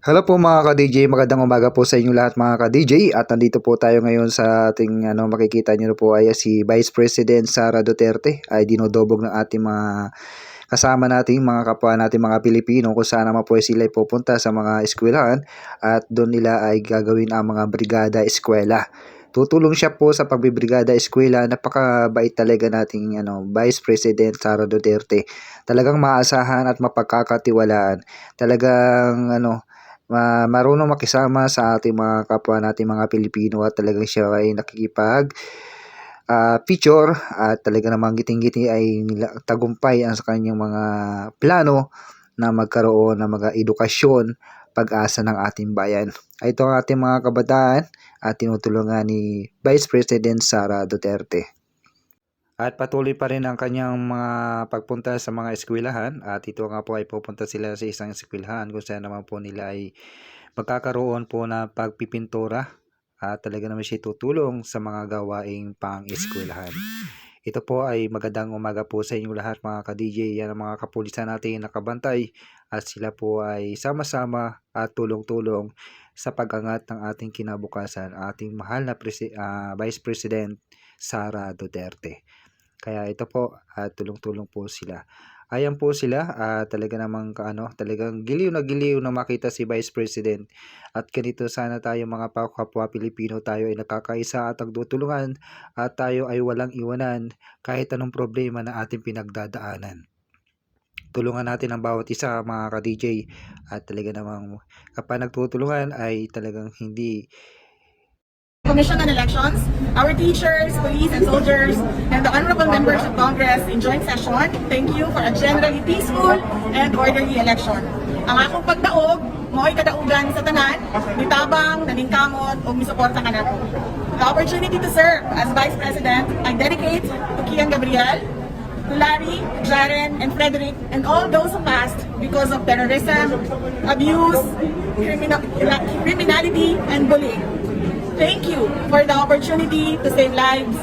Hello po mga ka-DJ, magandang umaga po sa inyo lahat mga ka-DJ at nandito po tayo ngayon sa ating ano makikita niyo po ay si Vice President Sara Duterte ay dinodobog ng ating mga kasama nating mga kapwa nating mga Pilipino kung saan naman po sila ay pupunta sa mga eskwelahan at doon nila ay gagawin ang mga brigada eskwela. Tutulong siya po sa pagbibrigada eskwela. Napakabait talaga nating ano, Vice President Sara Duterte. Talagang maasahan at mapagkakatiwalaan. Talagang ano, ma marunong makisama sa ating mga kapwa nating mga Pilipino at talagang siya ay nakikipag ah, picture at talaga namang giting-giti ay tagumpay ang sa kanyang mga plano na magkaroon ng mga edukasyon pag-asa ng ating bayan. Ito ang ating mga kabataan at tinutulungan ni Vice President Sara Duterte. At patuloy pa rin ang kanyang mga pagpunta sa mga eskwelahan at ito nga po ay pupunta sila sa isang eskwelahan kung saan naman po nila ay magkakaroon po na pagpipintura at talaga naman siya tutulong sa mga gawaing pang-eskwelahan. Ito po ay magandang umaga po sa inyo lahat mga ka-DJ. Yan ang mga kapulisan natin nakabantay at sila po ay sama-sama at tulong-tulong sa pag-angat ng ating kinabukasan, ating mahal na presi- ah, Vice President Sara Duterte. Kaya ito po, at tulong-tulong po sila. Ayan po sila, ah, talaga namang kaano, talagang giliw na giliw na makita si Vice President. At ganito sana tayo mga kapwa Pilipino, tayo ay nakakaisa at nagtutulungan at tayo ay walang iwanan kahit anong problema na ating pinagdadaanan. Tulungan natin ang bawat isa mga ka-DJ at talaga namang kapag nagtutulungan ay talagang hindi Commission on Elections, our teachers, police, and soldiers, and the honorable members of Congress in joint session, thank you for a generally peaceful and orderly election. Ang akong pagdaog, mo'y kadaugan sa tanan, nitabang, naningkamot, o misuporta ka na The opportunity to serve as Vice President, I dedicate to Kian Gabriel, to Larry, Jaren, and Frederick, and all those who passed because of terrorism, abuse, criminal, criminality, and bullying. Thank you for the opportunity to save lives